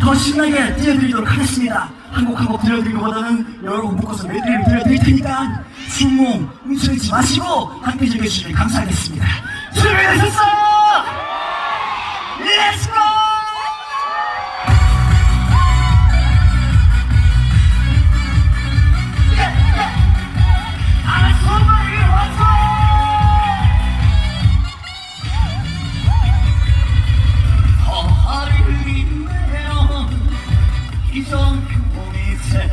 더 신나게 들려드리도록 하겠습니다. 한곡한곡 들려드리기보다는 여러 곡 묶어서 메들리를 들려드릴 테니까 숨몸 움츠리지 마시고 함께 즐겨주시면 감사하겠습니다. 준비되셨어요? 렛츠고! 이전 새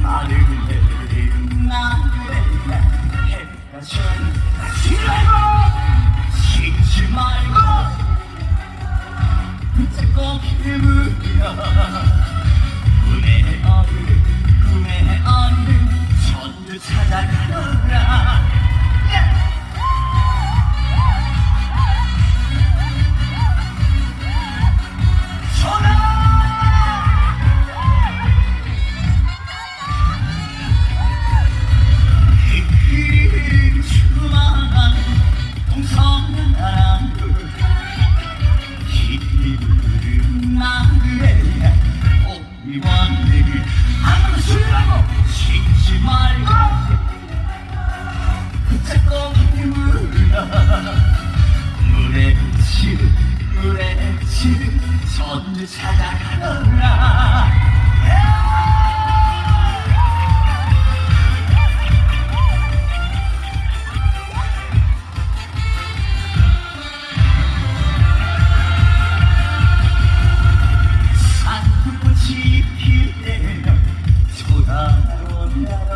나를 내린 나를 해가 전 다시 말고 쉬지 말고. 붙잡고 힘을여 꿈 전주 찾아가노라 산불꽃이 필 때면 돌아온다면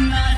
소녀 나